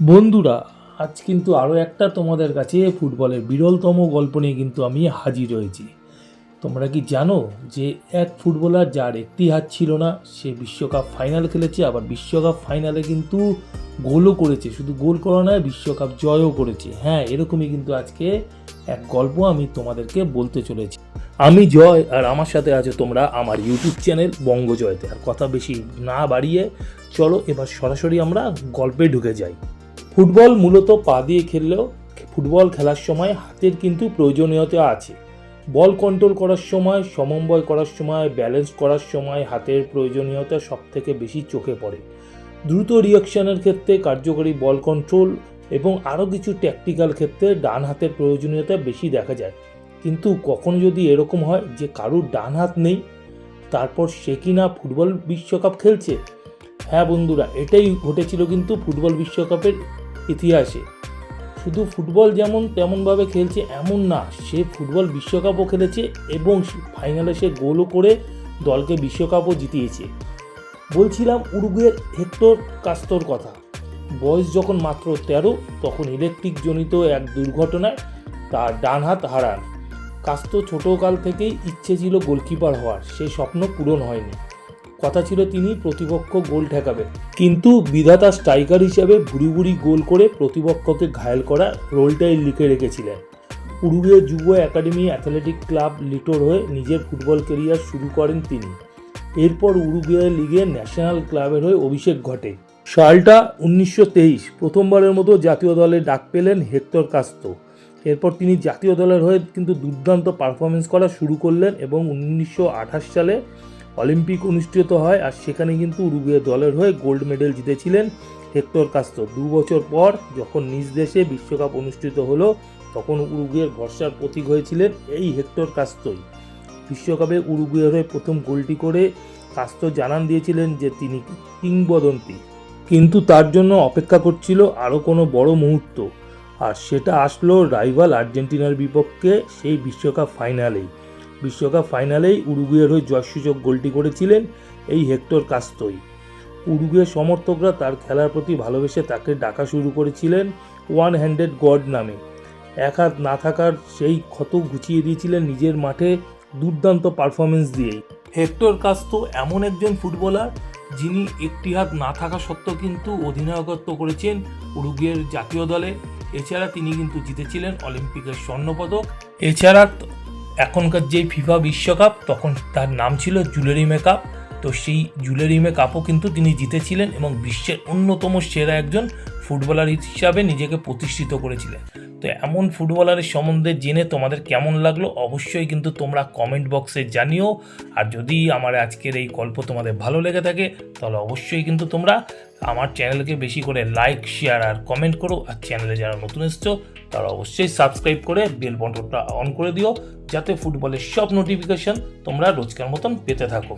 বন্ধুরা, আজ কিন্তু আরও একটা তোমাদের কাছে ফুটবলের বিরলতম গল্প নিয়ে কিন্তু আমি হাজির হয়েছি। তোমরা কি জানো যে এক ফুটবলার যার একটি হাত ছিল না, সে বিশ্বকাপ ফাইনাল খেলেছে, আবার বিশ্বকাপ ফাইনালে কিন্তু গোলও করেছে। শুধু গোল করা নয়, বিশ্বকাপ জয়ও করেছে। হ্যাঁ এরকমই কিন্তু আজকে এক গল্প আমি তোমাদেরকে বলতে চলেছি। আমি জয়, আর আমার সাথে আছো তোমরা আমার ইউটিউব চ্যানেল বঙ্গজয়তে। আর কথা বেশি না বাড়িয়ে, চলো এবার সরাসরি আমরা গল্পে ঢুকে যাই। ফুটবল মূলত পা দিয়ে খেললেও ফুটবল খেলার সময় হাতের কিন্তু প্রয়োজনীয়তা আছে। বল কন্ট্রোল করার সময়, সমন্বয় করার সময় ব্যালেন্স করার সময় হাতের প্রয়োজনীয়তা সব থেকে বেশি চোখে পড়ে। দ্রুত রিয়াকশনের ক্ষেত্রে কার্যকরী বল কন্ট্রোল এবং আরও কিছু ট্যাকটিক্যাল ক্ষেত্রে ডান হাতের প্রয়োজনীয়তা বেশি দেখা যায়। কিন্তু কখনো যদি এরকম হয় যে কারুর ডান হাত নেই, তারপর সে কি না ফুটবল বিশ্বকাপ খেলছে? হ্যাঁ বন্ধুরা, এটাই ঘটেছিল কিন্তু ফুটবল বিশ্বকাপের ইতিহাসে। শুধু ফুটবল যেমন তেমনভাবে খেলছে এমন না, সে ফুটবল বিশ্বকাপও খেলেছে এবং ফাইনালে সে গোলও করে দলকে বিশ্বকাপও জিতিয়েছে। বলছিলাম উরুগুয়ের হেক্টর কাস্তর কথা। বয়স যখন মাত্র তেরো, তখন ইলেকট্রিক জনিত এক দুর্ঘটনায় তার ডান হাত হারান। কাস্তো ছোটকাল থেকেই ইচ্ছে ছিল গোলকিপার হওয়ার সেই স্বপ্ন পূরণ হয়নি। কথা ছিল তিনি প্রতিপক্ষ গোল ঠেকাবে। কিন্তু বিধাতা স্ট্রাইকার হিসাবে ভুড়ি ভুড়ি গোল করে প্রতিপক্ষকে ঘায়েল করা রোলটাই লিখে রেখেছিলেন। উরুগুয়ে যুব একাডেমি অ্যাথলেটিক ক্লাব লিটোর হয়ে নিজের ফুটবল কেরিয়ার শুরু করেন তিনি। এরপর উরুগুয়ে লিগে ন্যাশনাল ক্লাবের হয়ে অভিষেক ঘটে। সালটা উনিশশো তেইশ, প্রথমবারের মতো জাতীয় দলে ডাক পেলেন হেক্টর কাস্তো। এরপর তিনি জাতীয় দলের হয়ে কিন্তু দুর্দান্ত পারফরমেন্স করা শুরু করলেন এবং উনিশশো আঠাশ সালে অলিম্পিক অনুষ্ঠিত হয় আর সেখানে কিন্তু উরুগুয়ে দলের হয়ে গোল্ড মেডেল জিতেছিলেন হেক্টর কাস্তো। দু বছর পর যখন নিজ দেশে বিশ্বকাপ অনুষ্ঠিত হলো, তখন উরুগুয়ের ভরসার প্রতীক হয়েছিলেন এই হেক্টর কাস্তই। বিশ্বকাপে উরুগুয়ের হয়ে প্রথম গোলটি করে কাস্তো জানান দিয়েছিলেন যে তিনি কিংবদন্তি। কিন্তু তার জন্য অপেক্ষা করছিল আরও কোনো বড় মুহূর্ত। আর সেটা আসলো রাইভাল আর্জেন্টিনার বিপক্ষে সেই বিশ্বকাপ ফাইনালেই। বিশ্বকাপ ফাইনালেই উরুগুয়ের হয়ে জয়সূচক গোলটি করেছিলেন এই হেক্টর কাস্তই। উরুগুয়ের সমর্থকরা তার খেলার প্রতি ভালোবেসে তাকে ডাকা শুরু করেছিলেন ওয়ান হ্যান্ডেড গড নামে। এক হাত না থাকার সেই ক্ষত ঘুচিয়ে দিয়েছিলেন নিজের মাঠে দুর্দান্ত পারফরমেন্স দিয়েই। হেক্টর কাস্তো এমন একজন ফুটবলার যিনি একটি হাত না থাকা সত্ত্বেও কিন্তু অধিনায়কত্ব করেছেন উরুগুয়ের জাতীয় দলে। এছাড়া তিনি কিন্তু জিতেছিলেন অলিম্পিকের স্বর্ণপদক। এছাড়া এখনকার যে ফিফা বিশ্বকাপ, তখন তার নাম ছিল জুলেরিমে কাপ তো সেই জুলেরিমে কাপও কিন্তু তিনি জিতেছিলেন এবং বিশ্বের অন্যতম সেরা একজন ফুটবলার হিসাবে নিজেকে প্রতিষ্ঠিত করেছিলেন। তো এমন ফুটবলারের সম্বন্ধে জেনে তোমাদের কেমন লাগল, অবশ্যই কিন্তু তোমরা কমেন্ট বক্সে জানিও। আর যদি আমার আজকের এই গল্প তোমাদের ভালো লেগে থাকে, তাহলে অবশ্যই কিন্তু তোমরা আমার চ্যানেলকে বেশি করে লাইক শেয়ার আর কমেন্ট করো। আর চ্যানেলে যারা নতুন এসছো তারা অবশ্যই সাবস্ক্রাইব করে বেল বন্টনটা অন করে দিও, যাতে ফুটবলের সব নোটিফিকেশন তোমরা রোজকার মতন পেতে থাকো।